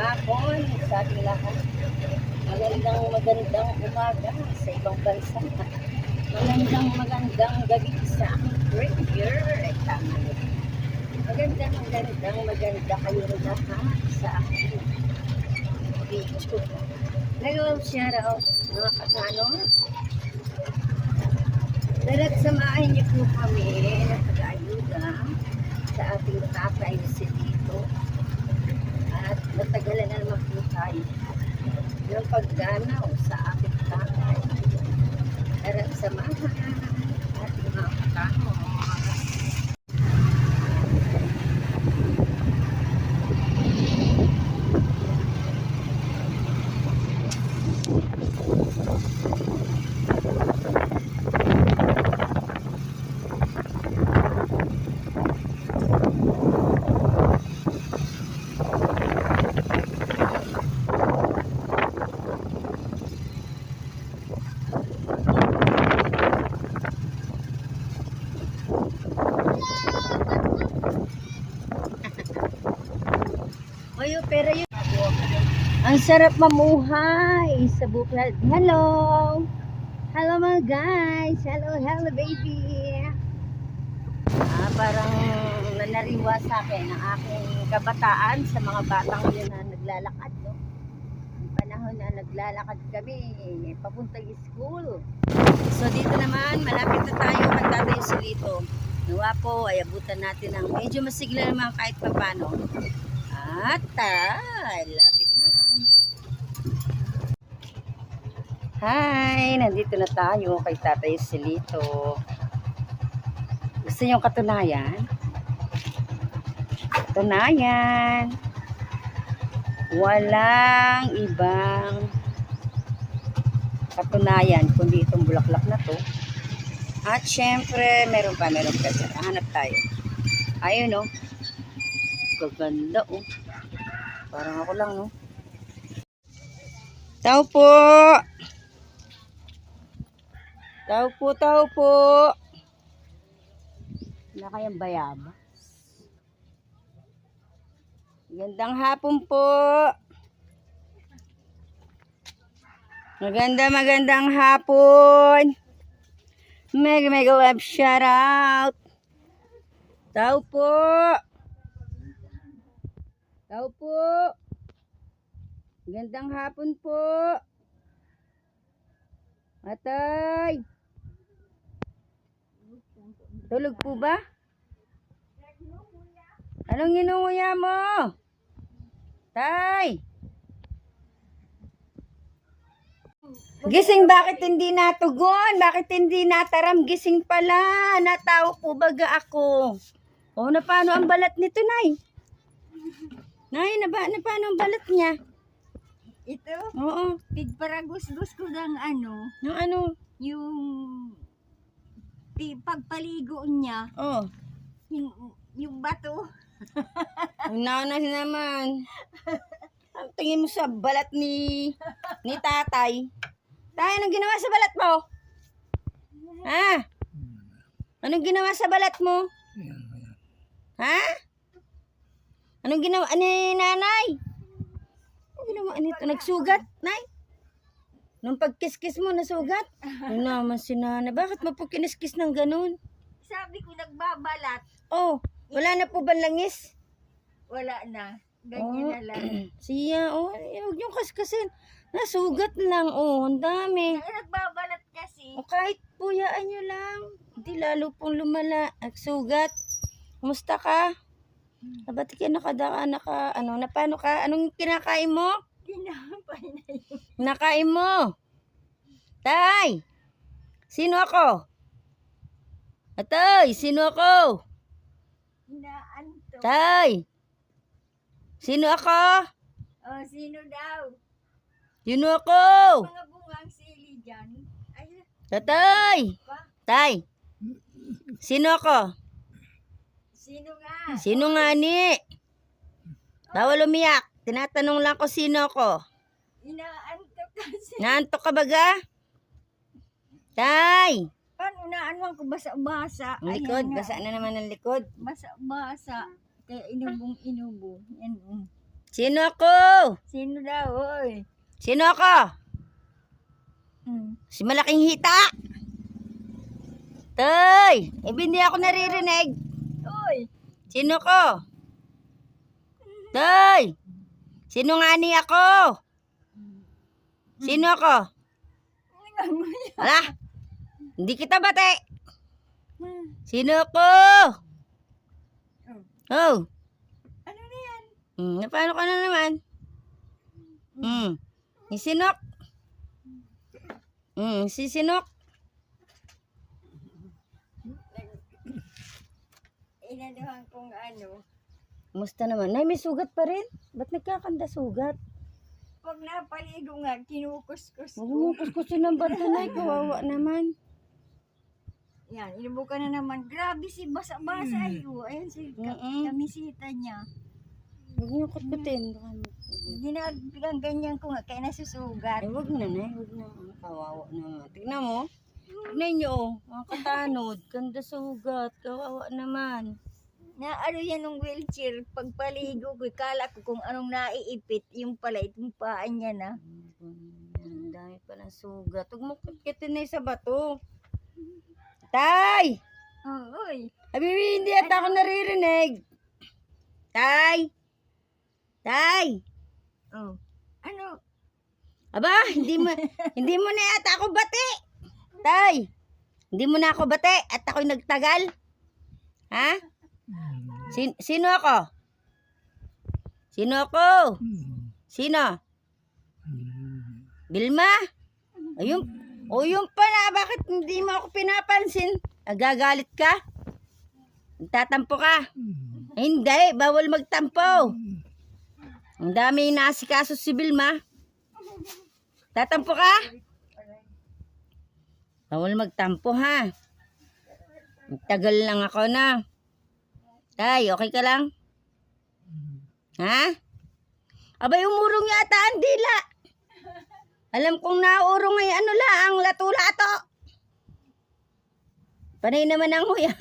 hapon sa ating lahat. Magandang magandang umaga sa ibang bansa. Magandang magandang gabi sa aking. Ay, tama yun. Magandang magandang maganda kayo lahat sa aking video. Nagawang shoutout mga katano. Darat samahin niyo po kami na pag-ayuda sa ating tatay si Natagalan na naman po tayo ng pagganaw sa ating tatay. Darat samahan ating mga katano. Oyo, pero yun. Ang sarap mamuhay sa bukid. Hello! Hello mga guys! Hello, hello baby! Ah, parang nanariwa sa akin ang aking kabataan sa mga batang yun na naglalakad. No? Ang panahon na naglalakad kami papuntang school. So dito naman, malapit na tayo magtatayo sa dito. Nawa po, ay abutan natin ng medyo masigla naman kahit papano. At ay, lapit na. Hi! Nandito na tayo kay Tatay Silito. Gusto niyo katunayan? Katunayan. Walang ibang katunayan kundi itong bulaklak na to. At syempre, meron pa, meron pa. Hanap tayo. Ayun, oh. Gaganda, oh. Parang ako lang, no? Tao po! Tao po, tao po! Wala kayang bayaba. Magandang hapon po! Maganda, magandang hapon! Mega, mega web shout out! Tao po! Tao po. Gandang hapon po. Atay. Tulog po ba? Anong inuuya mo? Tay. Gising bakit hindi natugon? Bakit hindi nataram? Gising pala. Natawa po baga ako. O na paano ang balat nito, Nay? Nay, na, ba, na paano ang balat niya? Ito, Oo. tigparagusgus ko ng ano, Yung ano? yung pagpaligo niya, Oh. yung, yung bato. Ang nanas naman. Ang tingin mo sa balat ni ni tatay. Tay, anong ginawa sa balat mo? Ha? Anong ginawa sa balat mo? Ha? Anong ginawa ni nanay? Anong ginawa nito? Nagsugat, nay? Nung pagkiskis mo, nasugat? Ano naman si nanay? Bakit mo po kiniskis ng ganun? Sabi ko nagbabalat, Oh, wala na po ba langis? wala na. Ganyan na lang. Siya, oh, eh, huwag niyong kaskasin. Nasugat lang, oh, ang dami. Kaya nagbabalat kasi, O kahit puyaan niyo lang. Hindi lalo pong lumala. Nagsugat. Kumusta ka? Abati ka nakadaka, naka, ano, na paano ka? Anong kinakain mo? yun. Nakain mo. Tay! Sino ako? Atay, sino ako? Inaanto. Tay! Sino ako? Oh, sino daw? Sino ako? Mga bungang sili dyan. Ay, Tatay! pa, Tay! Sino ako? sino nga? Sino nga ni? Bawal umiyak. Tinatanong lang ko sino ako. Inaanto kasi. Naantok ka baga? Tay! Paano naanuan ko basa-basa? Ang likod. Ayan. Basa na naman ang likod. Basa-basa. Kaya inubong inubo. Yan. um. Sino ako? Sino daw, oy? Sino ako? Hmm. Si malaking hita. Tay, eh hindi ako naririnig. Oy, Sino ko? Tay, sino nga ni ako? Sino ako? Wala. Hindi kita bate. Sino ko? Oh. Ano na yan? Hmm, paano ka na naman? Hmm. Si Sinok. Hmm, si Sinok. Inaduhan kong ano. Kumusta naman? Nay, may sugat pa rin? Ba't nagkakanda sugat? Pag napaligo nga, kinukuskus Huwag ko. mo kuskusin ng bato, Nay. Kawawa naman. Yan, inubukan na naman. Grabe si basa-basa. Hmm. Ayun si ka- Mm-mm. kamisita niya. Huwag niyo kutkutin. Baka ma- Ginagagang ganyan ko nga, kaya nasusugat. Ay, wag na, Nay. Wag na. Ang Kawawa naman. Tignan mo. Tignan niyo, oh. Mga katanod. Ganda sugat. Kawawa naman. Na ano yan ng wheelchair, pagpaligo ko, kala ko kung anong naiipit, yung pala, itong paan niya na. Ang dami pa ng sugat. Huwag mo kutkutin na sa bato. Tay! Oh, oy. Habibi, hindi at ako naririnig. Tay! Tay! Oh. Ano? Aba, hindi mo, hindi mo na yata ako bate. Tay! Hindi mo na ako bate at ako'y nagtagal. Ha? Sin, sino ako? Sino ako? Sino? Bilma? Ayun. O yun pala, bakit hindi mo ako pinapansin? Nagagalit ka? Nagtatampo ka? Hindi, bawal magtampo. Ang dami inaasikaso si Bilma. Tatampo ka? Bawal magtampo ha. Tagal lang ako na. Tay, okay ka lang? Ha? Abay, umurong yata ang dila. Alam kong naurong ay ano la, ang lato-lato. Panay naman ang huya.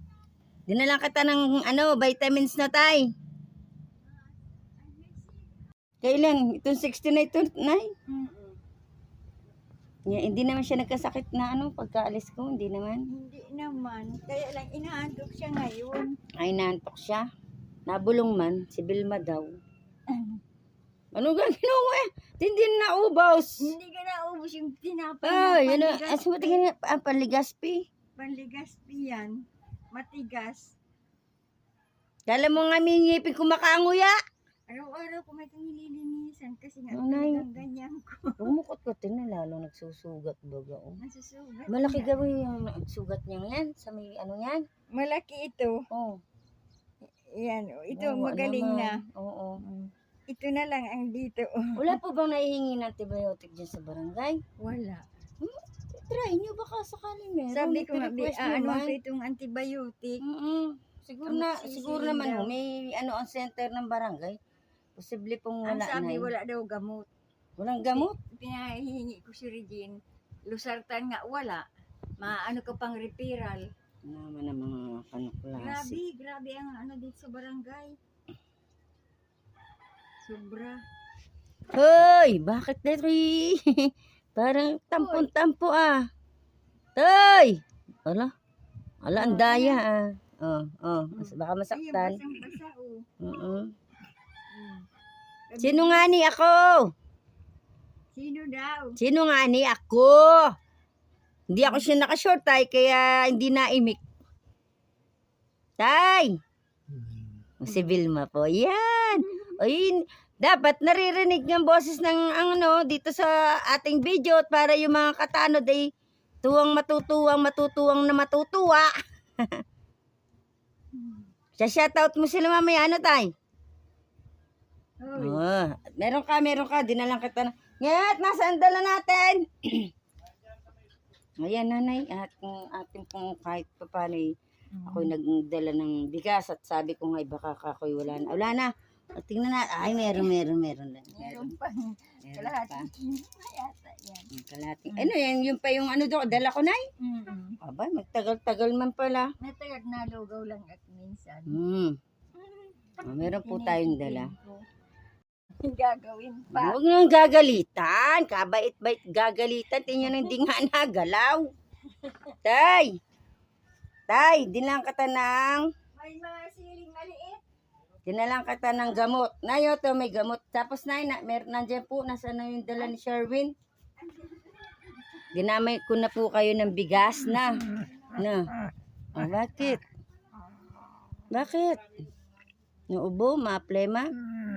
Dinalang kita ng ano, vitamins na tay. Kailan? Itong 60 na ito, nay? Mm-mm. Yeah, hindi naman siya nagkasakit na ano, pagkaalis ko, hindi naman. Hindi naman. Kaya lang, inaantok siya ngayon. Ay, nantok siya. Nabulong man, si Bilma daw. Ano gagawin mo eh? Hindi na ubaws. Hindi ka naubos yung tinapay Ah, ng yun na. As mo tingin nga, ah, panligaspi. Panligaspi yan. Matigas. Kala mo nga may ngipin ko makaanguya. Araw-araw ko may kang nililinisan kasi nga Nanay. talagang ganyan ko. Bumukot ko din na lalo nagsusugat baga. Oh. Nasusugat. Malaki gawin yung sugat niya yan. Sa may ano yan. Malaki ito. Oh. Yan. oh. Ito, Oo, magaling na. naman. Oo. Ito na lang ang dito. oh. Wala po bang naihingi ng antibiotic dyan sa barangay? Wala. Try nyo baka sakaling meron. Sabi ko nga, ah, ano naman. ako itong antibiotic. Mm-mm. Siguro Ang na, siguro naman daw. may ano ang center ng barangay. Posible pong Ang wala sabi, na. wala daw gamot. Walang gamot. Pinahihingi ko si Regine. Lusartan nga, wala. Maano ka pang referral. Naman ang mga kanuklase. Grabe, grabe ang ano dito sa barangay. Sobra. Hoy, bakit na Parang tampon-tampo ah. Toy! Ala, ala ang daya ah. Oh, oh, mas- baka Ayun, masaktan. basang-basa, oh. Oo. Sino nga ni ako? Sino daw? Sino nga ni ako? Hindi ako siya naka-short tay, kaya hindi naimik. Tay! Si Vilma po. Yan! O yun, dapat naririnig ng boses ng ang ano, dito sa ating video at para yung mga katanod ay tuwang matutuwang matutuwang na matutuwa. Sa shoutout mo sila mamaya, ano tay? Oh, meron ka, meron ka. Dinalang kita na. Ngayon, nasaan dala natin? Ayan, nanay. At kung ating pong kahit pa paano eh, ako'y nagdala ng bigas at sabi ko nga, baka kakoy wala na. Wala na. O, tingnan na. Ay, meron, meron, meron. Meron, Meron pa. meron Kalahati. yan. Yung Kalating. Ano yan? Yung pa yung ano doon. Dala ko, nay. Mm-mm. Aba, magtagal-tagal man pala. Natagad na lugaw lang at minsan. Hmm. Oh, meron po tayong dala. Gagawin pa. Huwag nang gagalitan. Kabait-bait gagalitan. Tingnan hindi nga nagalaw. Tay! Tay, dinlang kata ng, May mga siling maliit. dinalang kata ng gamot. Nayo to may gamot. Tapos na, na mer nandiyan po, nasa na yung dala ni Sherwin. Dinamay ko na po kayo ng bigas na. Na. Ah, bakit? Bakit? Naubo, maplema? Mm.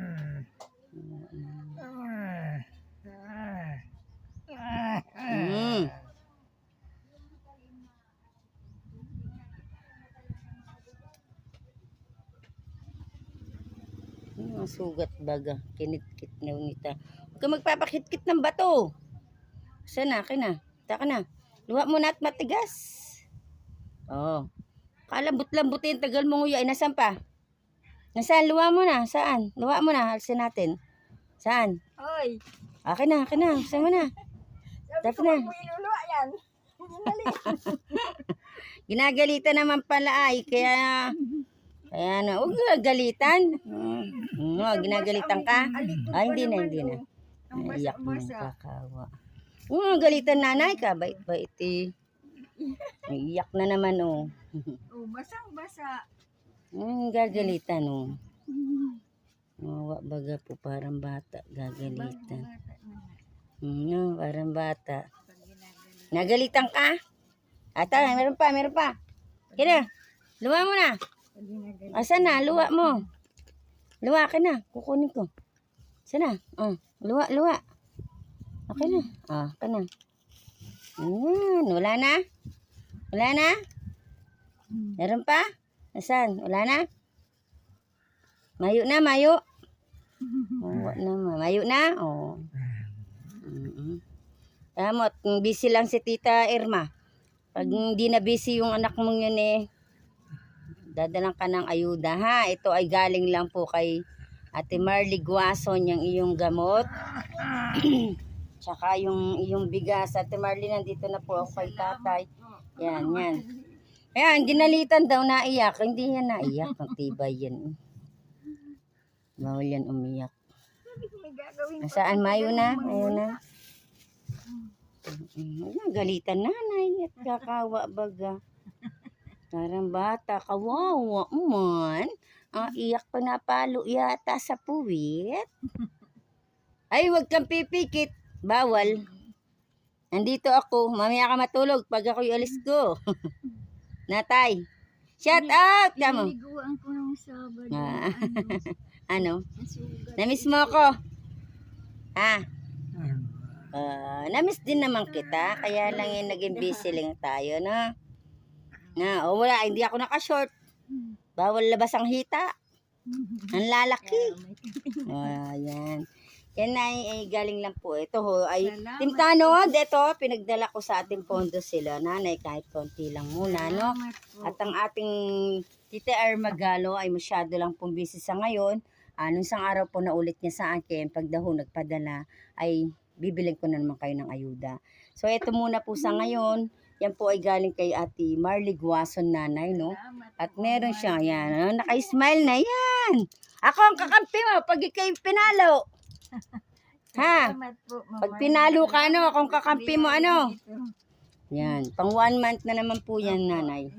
Ang sugat baga. Kinitkit na unita. Huwag ka magpapakitkit ng bato. Sana, akin na. Taka na. Luha mo na at matigas. Oo. Oh. Kalambot-lambutin, tagal mo nguya. Ay, nasan pa? Nasaan? Luha mo na. Saan? Luha mo na. Halsin natin. Saan? Hoy. Akin na, akin na. Saan mo na? Ko, na. iluluwa yan. Ginagalitan naman pala ay. Kaya, kaya na. Huwag galitan. Mm. No, ginagalitan ka? Pa hindi na, hindi na. oh. Naiyak mo basa-basa. kakawa. Oo, galitan nanay ka. Bait-bait eh. Naiyak na naman oh. Oh, basang-basa. Hmm, gagalitan oh. Mawa baga po parang bata. Gagalitan. Hmm, parang bata. Nagalitan ka? Ata, meron pa, meron pa. Kira, luwa mo na. Asan na? Luwa mo. Luwa ka na. Kukunin ko. Sana? Oh, luwa, luwa. Okay na. Ah, ka na. Ayan. Wala na? Wala na? Meron pa? Asan? Wala na? Mayo na, mayo. Oh, na, ma- mayo na. Oh. Tamot, busy lang si Tita Irma. Pag hindi na busy yung anak mong yun eh, dadalang ka ng ayuda ha. Ito ay galing lang po kay Ate Marley Guason yung iyong gamot. Tsaka yung iyong bigas. Ate Marley, nandito na po ako kay tatay. Yan, yan. Ayan, ginalitan daw naiyak. Hindi yan naiyak. Ang tibay yan. Bawal yan umiyak. Nasaan? Mayo na? Mayo na? Mm, Galitan nanay at kakawa baga. Parang bata, kawawa man. Ang iyak pa na palo yata sa puwit. Ay, wag kang pipikit. Bawal. Nandito ako. Mamaya ka matulog pag ako'y alis ko. Natay. Shout out! Kamo. Pinaliguan ko ng Sabado. Ah. Ano, Ano? Namiss mo ako. Ha? Ah, namiss din naman kita. Kaya lang yung naging busy lang tayo, na. Na, o wala, hindi ako naka-short. Bawal labas ang hita. Ang lalaki. Ah, yan. Yan ay, ay galing lang po. Ito ho, ay Salamat Timtano, deto, pinagdala ko sa ating pondo sila. Nanay, kahit konti lang muna, no? At ang ating Tita Armagalo ay masyado lang pong busy sa ngayon. Anong isang araw po na ulit niya sa akin, pag daw nagpadala, ay bibiling ko na naman kayo ng ayuda. So, ito muna po sa ngayon. Yan po ay galing kay Ate Marley Guason nanay, no? At meron siya, yan. Ano, naka-smile na, yan. Ako ang kakampi mo pag ikay pinalo. Ha? Pag pinalo ka, ano, akong kakampi mo, ano? Yan. Pang one month na naman po yan, nanay.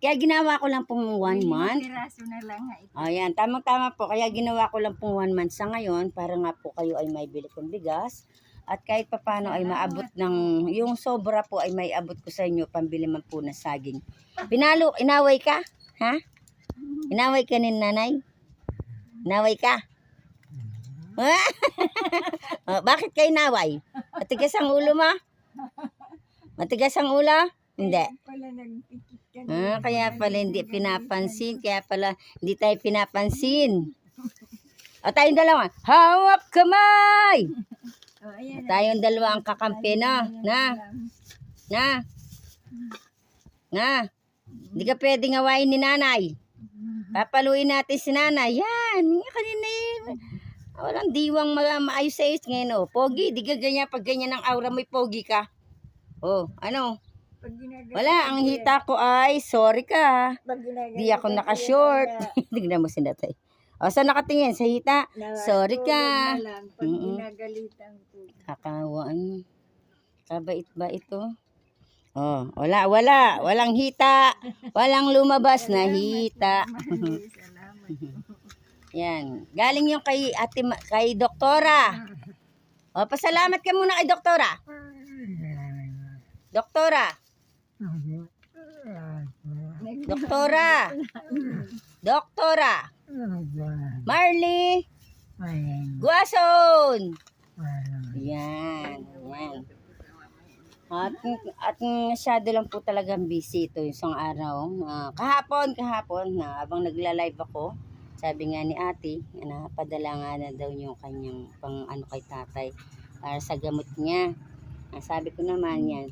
Kaya ginawa ko lang pong one month. Piraso na lang ha ito. O yan, tamang-tama po. Kaya ginawa ko lang pong one month sa ngayon para nga po kayo ay may bili kong bigas. At kahit papano ay maabot ng, yung sobra po ay may abot ko sa inyo, pambili man po na saging. Pinalo, inaway ka? Ha? Inaway ka ni nanay? Inaway ka? oh, bakit kayo inaway? Matigas ang ulo mo? Matigas ang ulo? Hindi. Ah, kaya pala hindi pinapansin. Kaya pala hindi tayo pinapansin. O tayong dalawa. Hawak kamay! Oh, ayan. Tayong dalawa ang kakampi na. Na, na, na. Hindi ka pwedeng awayin ni nanay. Papaluin natin si nanay. Yan. Kanina eh. Walang diwang ma maayos sa ayos ngayon. Oh. Pogi, di ka ganyan. Pag ganyan ang aura mo'y pogi ka. Oh, ano? Wala, ang hita ko ay, sorry ka. Di ako naka-short. Tignan mo si Natay. O, saan nakatingin? Sa hita? Sorry ka. Pag ginagalitan ko. Kakawaan. Kabait ba ito? Oh, wala, wala. Walang hita. Walang lumabas na hita. Salamat. Yan. Galing yung kay ate, kay doktora. O, pasalamat ka muna kay doktora. Doktora. Doktora. Doktora. Marley. Guason. Yan. Yan. At, at masyado lang po talagang busy ito isang araw. Ah, kahapon, kahapon, na habang nagla-live ako, sabi nga ni ate, na napadala nga na daw yung kanyang pang ano kay tatay para sa gamot niya. Ah, sabi ko naman yan.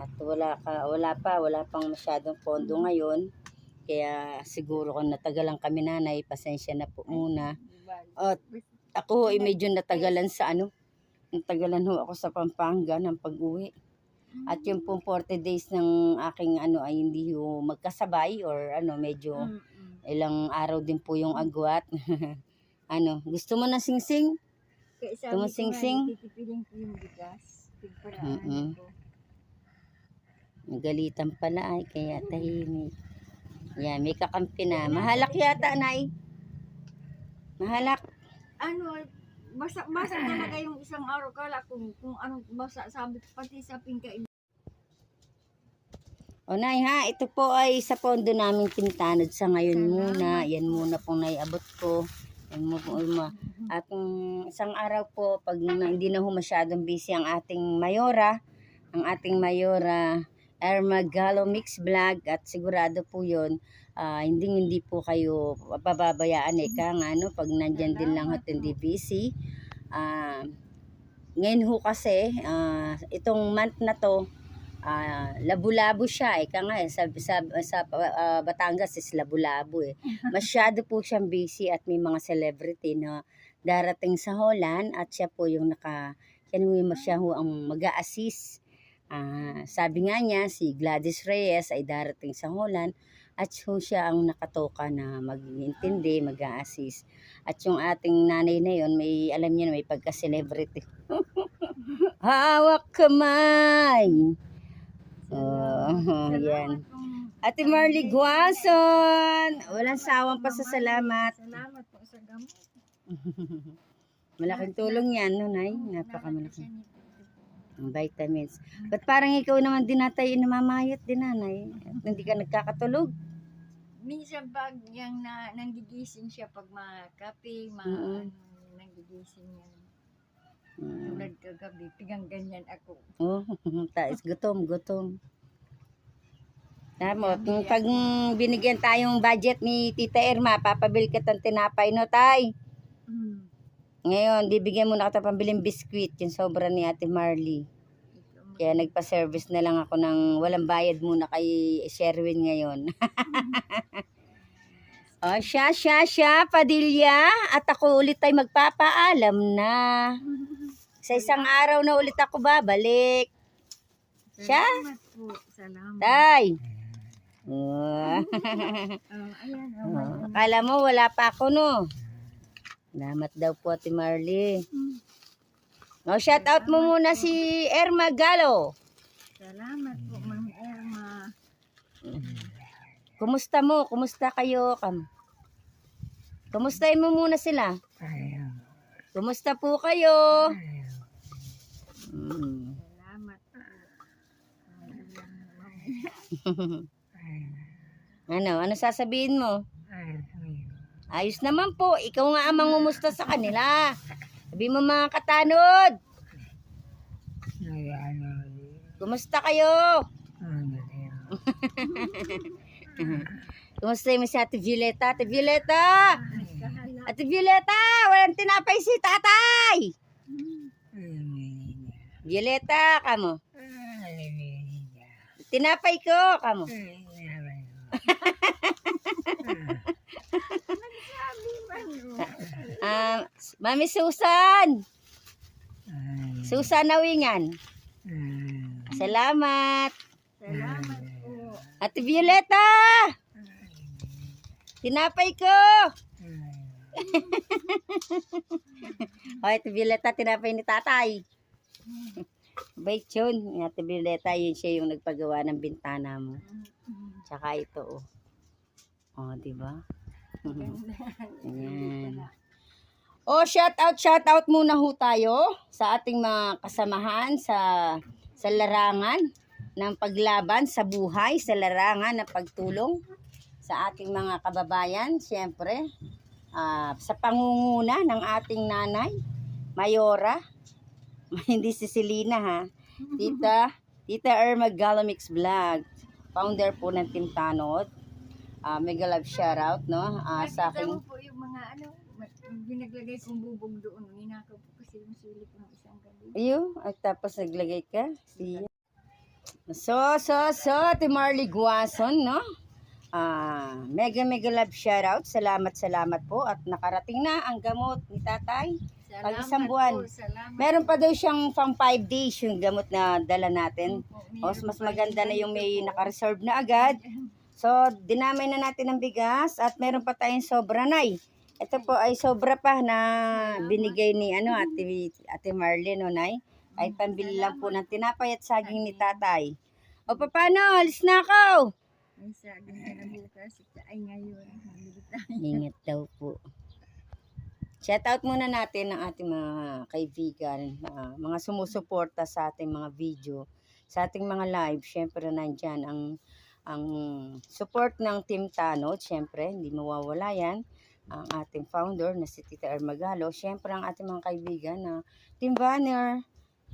At wala, ka, wala pa, wala pang masyadong pondo ngayon. Kaya siguro kung natagalan kami nanay, pasensya na po muna. At ako ay medyo natagalan sa ano, natagalan ho ako sa Pampanga ng pag-uwi. At yung pong 40 days ng aking ano ay hindi ho magkasabay or ano, medyo ilang araw din po yung agwat. ano, gusto mo ng singsing? Kaya sabi ko Tumusing-sing? nga, titipiling ko yung bigas. Pagparaan Mm-mm. ko. Nagalitan pala ay kaya tahimik. Yan, may kakampi na. Mahalak yata, Nay. Mahalak. Ano, basa, basa talaga yung isang araw. Kala kung, kung anong basa, sabi pati sa pingka. O Nay ha, ito po ay sa pondo namin pintanod sa ngayon muna. Yan muna pong naiabot ko. Yan mo po, ma. At mm, isang araw po, pag na, hindi na ho masyadong busy ang ating mayora, ang ating mayora, Ermagalo Mix Vlog at sigurado po yon ah, hindi hindi po kayo pababayaan eh ka nga no pag nandyan din lang at hindi busy Ah, ngayon ho kasi ah, itong month na to ah, labu-labo siya. Eh ka nga eh, sa, sa, sa ah, Batangas is labu-labo eh. Masyado po siyang busy at may mga celebrity na darating sa Holland at siya po yung naka yan ho yung siya ho ang mag-a-assist Ah, sabi nga niya, si Gladys Reyes ay darating sa Holland at so siya ang nakatoka na mag-intindi, mag-assist. At yung ating nanay na yon may, alam niyo na may pagka-celebrity. Hawak kamay! Oh, yan. Ate Marley Guason! Walang sawang pasasalamat. Salamat po sa gamot. Malaking tulong yan, no, Nay? Napakamalaking. Ang vitamins. Ba't parang ikaw naman din natay namamayat din, nanay? Hindi ka nagkakatulog? Minsan pag yung na, nanggigising siya pag mga kape, mga Mm-mm. ano, nanggigising yan. Mm. Tulad kagabi, pigang ganyan ako. Oh, tais gutom, gutom. Tama, kung pag binigyan tayong budget ni Tita Irma, papabil ka ng tinapay, no, tay? Ngayon, bibigyan mo na kita pambiling biskwit, yung sobra ni Ate Marley. Kaya nagpa-service na lang ako ng walang bayad muna kay Sherwin ngayon. o, siya, siya, siya, Padilla. At ako ulit ay magpapaalam na. Sa isang araw na ulit ako babalik. Siya? Salamat po. Salamat. Tay. Oh, Oh, ayan, oh, oh, akala mo wala pa ako no. Salamat daw po Ate Marley. O, shout out mo muna si Erma Galo. Salamat po, Ma'am Irma. Kumusta mo? Kumusta kayo? Kam? Kumustahin mo muna sila. Kumusta po kayo? Mm. Salamat po. Ano? Ano sasabihin mo? Ayos naman po. Ikaw nga ang mangumusta sa kanila. Sabi mo mga katanod. Kumusta kayo? Kumusta mo si Ate Violeta? Ate Violeta! Ate Violeta! Walang tinapay si tatay! Violeta, kamo. Tinapay ko, kamo. Ah, Mami Susan. Susan Nawingan. Salamat. Salamat po. Ate Violeta! Tinapay ko! o, ito Violeta, tinapay ni tatay. Bait yun. Yung Ate Violeta, yun siya yung nagpagawa ng bintana mo. Tsaka ito, oh. Oh, di Ayan. Oh, shout out, shout out muna ho tayo sa ating mga kasamahan sa sa larangan ng paglaban sa buhay, sa larangan ng pagtulong sa ating mga kababayan, siyempre, ah, sa pangunguna ng ating nanay, Mayora, hindi si Selena ha, Tita, Tita Irma Galamix Vlog, founder po ng Team Tanod, Ah, mega love shoutout, no? Ah, sa mo po yung mga ano, binaglagay kong bubog doon. Ninakaw po kasi yung silip ng isang gabi. Iyo, at tapos naglagay ka. See So, so, so, Ate Marley Guason, no? Ah, mega mega love shoutout. Salamat, salamat po at nakarating na ang gamot ni Tatay. Pag isang buwan. po, salamat. Meron pa daw siyang pang 5 days yung gamot na dala natin. po. O, Meron mas pa maganda na yung may naka-reserve na agad. So, dinamay na natin ng bigas at meron pa tayong sobra na Ito po ay sobra pa na binigay ni ano Ate, Ate Marlene no, Nay. Ay pambili lang po ng tinapay at saging ni tatay. O paano? Alis na ako! Ay, sabi nga na bukas. Ay, ngayon. Ingat daw po. Shoutout muna natin ang ating mga kaibigan, ah, mga sumusuporta sa ating mga video, sa ating mga live. Siyempre, nandyan ang, ang support ng Team Tanod. Siyempre, hindi mawawala yan. Ang ating founder na si Tita Ermagalo. Siyempre, ang ating mga kaibigan na Team Banner,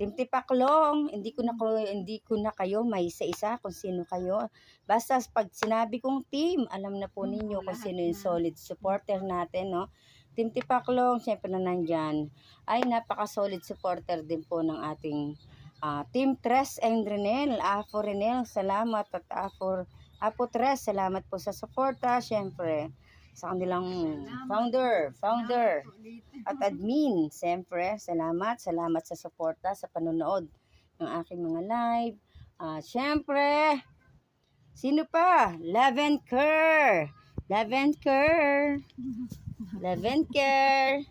Team Tipaklong. Hindi ko na, hindi ko na kayo may isa-isa kung sino kayo. Basta pag sinabi kong team, alam na po Mm, ninyo kung sino yung solid supporter natin, no? Team Tipaklong, syempre na nandyan, ay napaka-solid supporter din po ng ating ah, Team Tres and Renel. Apo Renel, salamat. At Apo, Apo Tres, salamat po sa suporta. Syempre, sa kanilang Salamat. founder, founder at admin. Siyempre, salamat. Salamat sa suporta, sa panonood ng aking mga live. Ah, siyempre, sino pa? Leven Kerr. Leven Kerr. Leven Kerr.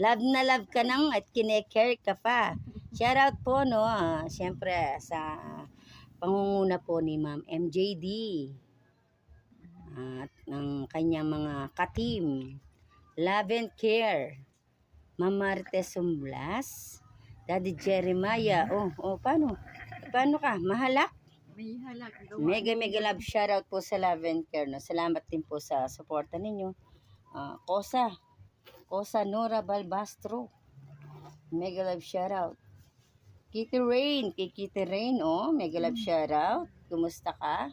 Love na love ka nang at kinecare ka pa. Shout out po, no, ah, siyempre, sa pangunguna po ni Ma'am MJD at ng kanyang mga ka-team. Love and Care, Ma'am Martes Sumblas, Daddy Jeremiah, oh, oh, paano? Paano ka? Mahalak? May halak. Mega, mega love shoutout po sa Love and Care. No? Salamat din po sa suporta ninyo. Ah, Kosa, Kosa Nora Balbastro, mega love shoutout. Kitty Rain, kay Kitty Rain, oh, mega love shoutout. Kumusta ka?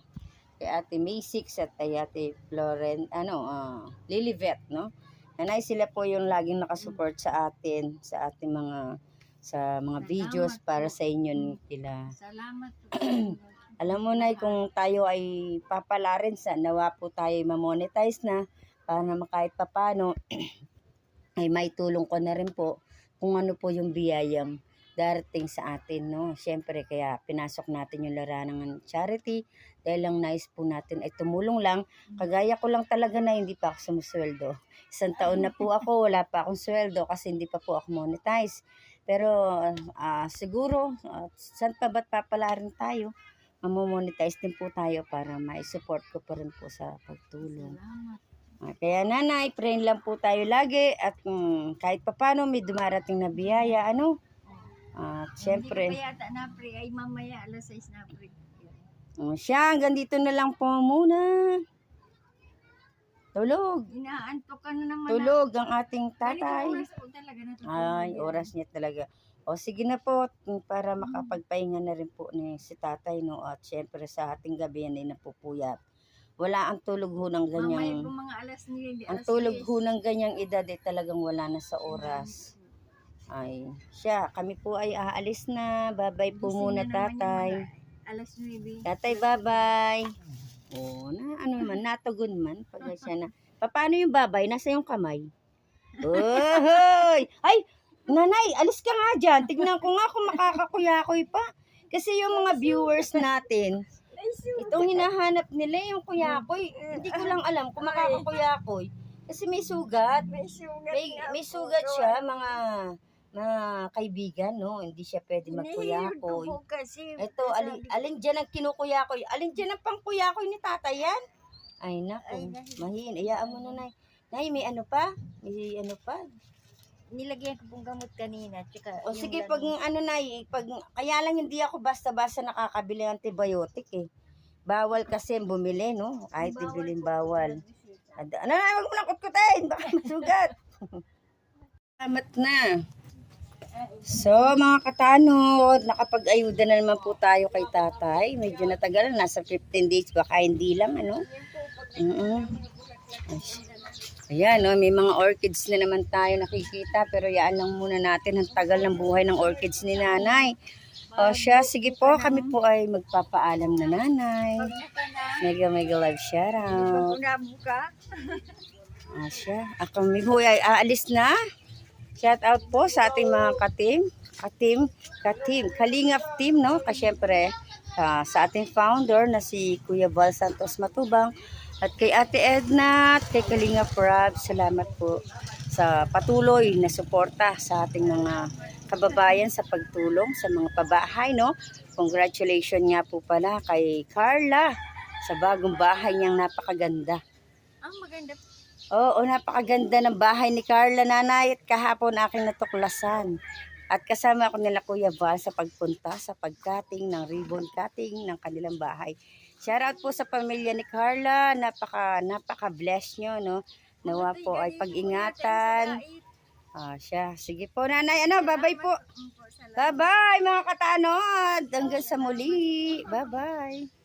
Kay Ate May Six at kay Ate Floren, ano, ah, Lilibet, no? Nanay sila po yung laging nakasupport sa atin, sa ating mga sa mga Salamat videos para po. sa inyo nila. Salamat po. Alam mo na kung tayo ay papala rin sa nawa po tayo ma-monetize na para naman kahit papano ay may tulong ko na rin po kung ano po yung biyayang darating sa atin, no? Siyempre, kaya pinasok natin yung larangan ng charity dahil lang nice po natin ay tumulong lang. Kagaya ko lang talaga na hindi pa ako sumusweldo. Isang taon na po ako, wala pa akong sweldo kasi hindi pa po ako monetize. Pero ah, siguro, ah, saan pa ba't papala rin tayo? mamomonetize din po tayo para mai-support ko pa rin po sa pagtulong. Salamat. Ah, Kaya nanay, praying lang po tayo lagi at mm, kahit papano may dumarating na biyaya, ano? At syempre, Hindi ko yata na-pre. Ay, mamaya alas 6 na-pre. oh, siya, hanggang dito na lang po muna. Tulog. Inaantok ka na naman. Tulog ang ating Tatay. oras po talaga Ay, oras niya talaga. O sige na po, para makapagpahinga na rin po ni si tatay, no? At syempre sa ating gabi yan ay napupuyat. Wala ang tulog ho ng Mamaya ganyang... po mga alas 9, Ang tulog 10. ho ng ganyang edad ay talagang wala na sa oras. Ay, siya, kami po ay aalis na. Babay po Gising muna na tatay. Alas 9. Tatay, babay. Oo, na ano man, natugon man. Pag siya na. Pa- Paano yung babay? Nasa yung kamay. Ohoy! Ay, nanay, alis ka nga dyan. Tignan ko nga kung makakakuyakoy pa. Kasi yung mga viewers natin, itong hinahanap nila yung kuyakoy. Hindi ko lang alam kung makakakuyakoy. Kasi may sugat. May sugat May, may sugat siya, mga mga kaibigan, no? Hindi siya pwede ko magkuyakoy. po kasi. Ito, alin, ko, alin dyan ang kinukuyakoy? Alin dyan ang pangkuyakoy ni tatay yan? Ay, naku. Mahin. Iyaan mo na, Nay. Nay, may ano pa? May ano pa? Nilagyan ko pong gamot kanina. Tsaka O sige, pag ano, Nay, pag, kaya lang hindi ako basta-basta nakakabili ng antibiotic eh. Bawal kasi bumili, no? Kahit Bawal ibilin bawal. Ad- Ano na, wag mo na kutkutin. Baka masugat. Salamat na. So, mga katanod, nakapag-ayuda na naman po tayo kay tatay. Medyo natagal, nasa 15 days, baka hindi lang, ano? Mm Ayan, no, may mga orchids na naman tayo nakikita, pero yaan lang muna natin ang tagal ng buhay ng orchids ni nanay. O siya, sige po, kami po ay magpapaalam na nanay. Mega, mega live shout out. Pag nabuka. Asya. Ako may huy ay aalis na. Shout out po sa ating mga katim. Katim, katim, kalingap team, no? Kasi syempre, ah, sa ating founder na si Kuya Val Santos Matubang at kay Ate Edna at kay Kalingap Rob, salamat po sa patuloy na suporta sa ating mga kababayan sa pagtulong sa mga pabahay, no? Congratulations nga po pala kay Carla sa bagong bahay niyang napakaganda. Ang maganda Oo, napakaganda ng bahay ni Carla Nanay at kahapon aking natuklasan. At kasama ako nila Kuya Val sa pagpunta sa pagcutting ng ribbon cutting ng kanilang bahay. Shout out po sa pamilya ni Carla. Napaka napaka bless nyo, no? Nawa po ay pag-ingatan. Ah, siya. Sige po, nanay. Ano, bye-bye po. Bye-bye, mga katanod. Hanggang sa muli. Bye-bye.